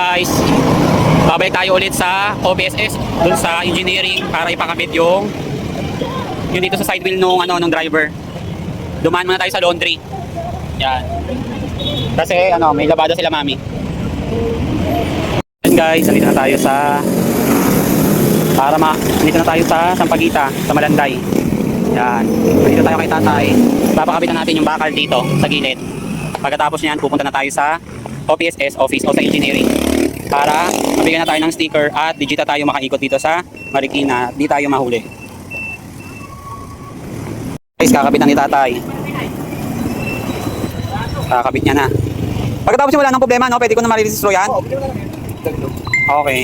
Guys, babalik tayo ulit sa OPSS dun sa engineering para ipakabit yung yung dito sa side wheel nung ano nung driver. Dumaan muna tayo sa laundry. Yan. Kasi ano, may labada sila mami. Yan guys, nandito na tayo sa para ma nandito na tayo sa Sampagita, sa Malanday. Yan. Nandito tayo kay tatay. Papakabitan natin yung bakal dito sa gilid. Pagkatapos niyan, pupunta na tayo sa OPSS office o sa engineering para mabigyan na tayo ng sticker at digita tayo makaikot dito sa Marikina. Di tayo mahuli. Guys, kakabit na ni tatay. Kakabit niya na. Pagkatapos yung wala ng problema, no? Pwede ko na mariregistro yan? Okay.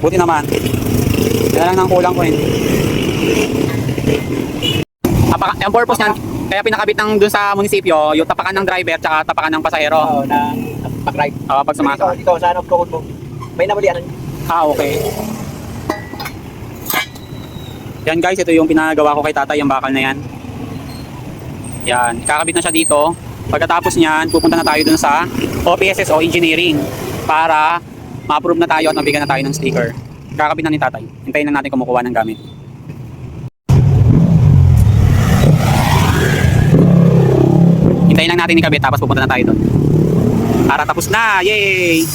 Buti naman. Yan lang ang kulang ko eh. Apaka, ang purpose niyan, kaya pinakabit ng dun sa munisipyo, yung tapakan ng driver at tapakan ng pasahero. Oo, na pag-ride. Ah, pag Ikaw, sumasakay. ikaw, sa ano, tukod mo. May nabalian. Ah, okay. Yan guys, ito yung pinagawa ko kay tatay, yung bakal na yan. Yan, kakabit na siya dito. Pagkatapos niyan, pupunta na tayo dun sa OPSS o Engineering para ma-approve na tayo at mabigyan na tayo ng sticker. Kakabit na ni tatay. Hintayin lang natin kumukuha ng gamit. Hintayin lang natin ikabit tapos pupunta na tayo doon. Para tapos na! Yay!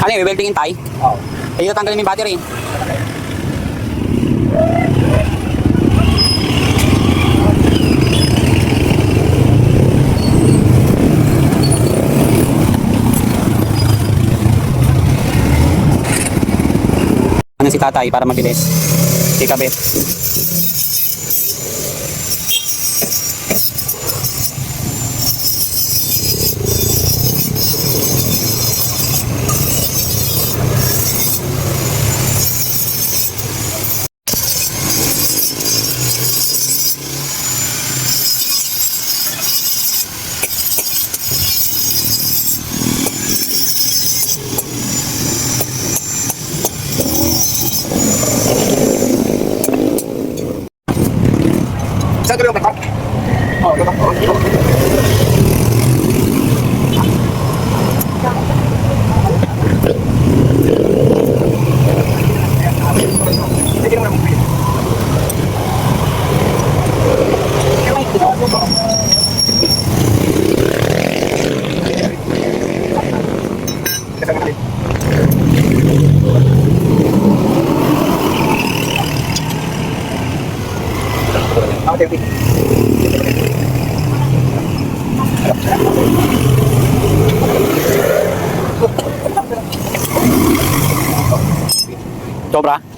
Ano yung welding tayo? Oo. Eh, yun tanggalin mo yung battery. Ano si tatay para mabilis? Ikabit. Okay, okay.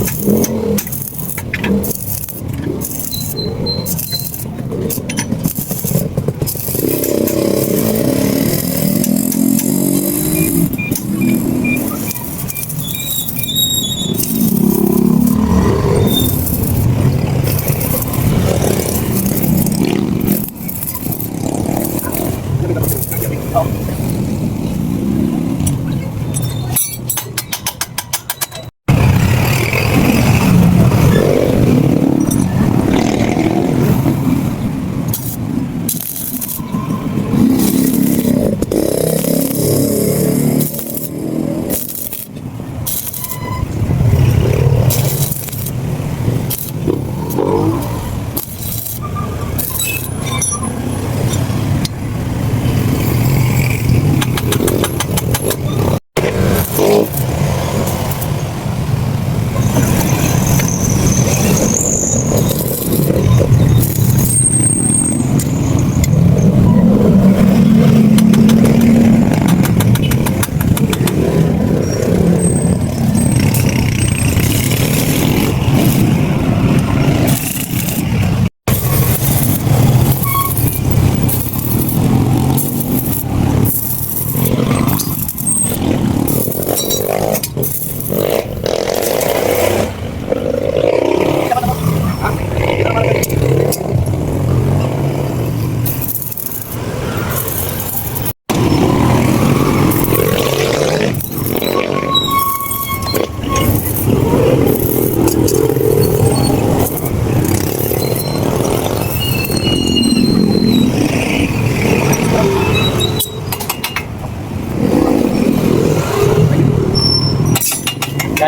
Oh,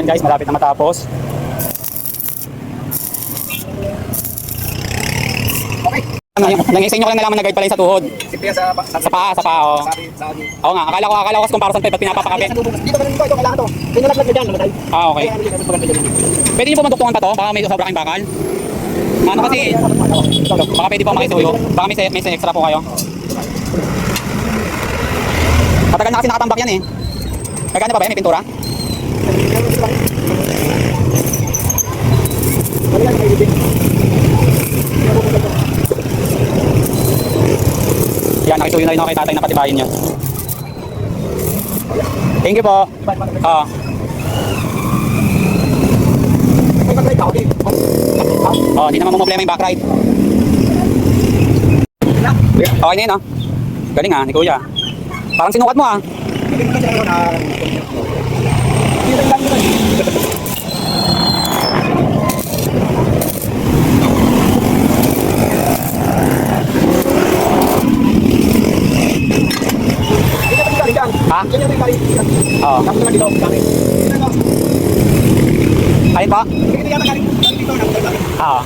Sobra. Yan guys, malapit na matapos. Okay. Nangyay sa inyo ko lang nalaman na guide pala yung sa tuhod. Siyempre yan sa... Sa paa, sa paa, oh. Oo nga, akala ko, akala ko kasi kung para saan tayo ba't pinapapakabit. Sa dulo. Dito ka rin ito, ito, kailangan to. Pinalaglag ka dyan, namatay. Ah, okay. Pwede niyo po maduktungan pa to? Baka may sobra kayong bakal? Ano kasi, baka pwede po makisuyo. Baka may, may extra po kayo. Matagal na kasi nakatambak yan eh. Kagana pa ba yan? May pintura? Yan, nakisuyo na rin ako kay tatay na patibayin niyo. Thank you po. Ah. Oh, hindi naman problema yung back ride. Okay na yun, ah. Galing ah, ni Kuya. Parang sinukat mo ah. Ha? Oo. Ayun po? Oo.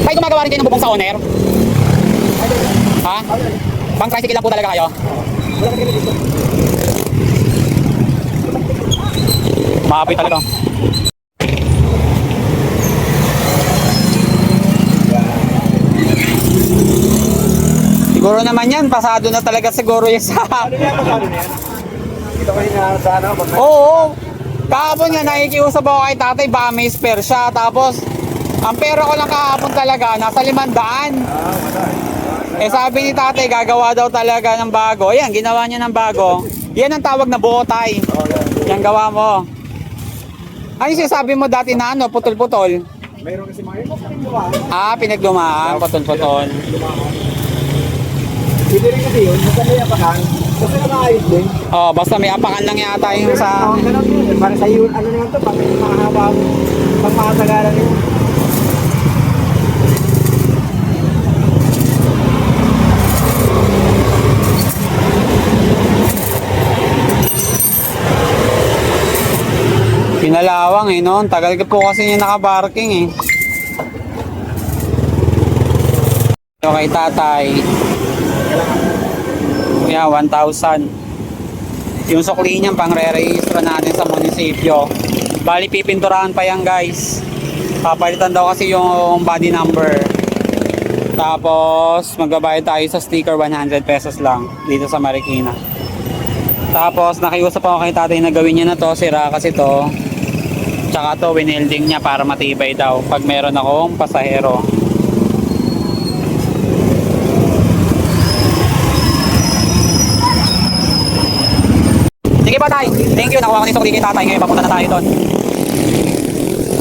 Tayo gumagawa rin kayo ng bubong sa owner? Ha? Bang tricycle lang po talaga kayo? Maapoy talaga. Siguro naman yan, pasado na talaga siguro yung sa... Ito kayo na sa ano, pag Oo. Kahapon nga nakikiusap ako kay tatay, baka may spare siya. Tapos, ang pera ko lang kahapon talaga, nasa limandaan. Eh sabi ni tatay, gagawa daw talaga ng bago. Ayan, ginawa niya ng bago. Yan ang tawag na botay. Yan gawa mo. Ano yung sinasabi mo dati na ano, putol-putol? Mayroon kasi mga ito, pinaglumaan. Ah, pinaglumaan, putol-putol. Pwede rin kasi yun, maganda yung apakan. Kasi nakaayos din. Oh, basta may apakan lang yata yung sa... Yun. Para sa iyo, ano naman to, pag mahaba, pag makatagalan yun. Pinalawang eh, no? Ang Tagal ka po kasi niya nakabarking eh. Okay, tatay. Kuya, 1,000. Yung sukli niyan, pang re-register natin sa munisipyo. Bali, pipinturahan pa yan, guys. Papalitan daw kasi yung body number. Tapos, magbabayad tayo sa sticker 100 pesos lang dito sa Marikina. Tapos, nakiusap ako kay tatay na gawin niya na to, sira kasi to. Tsaka to, winelding niya para matibay daw pag meron akong pasahero. Sige pa tayo. Thank you. Nakuha ko ni Sukli kay tatay. Ngayon papunta na tayo doon.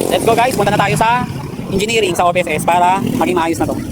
Let's go guys. Punta na tayo sa engineering sa OPSS para maging maayos na to.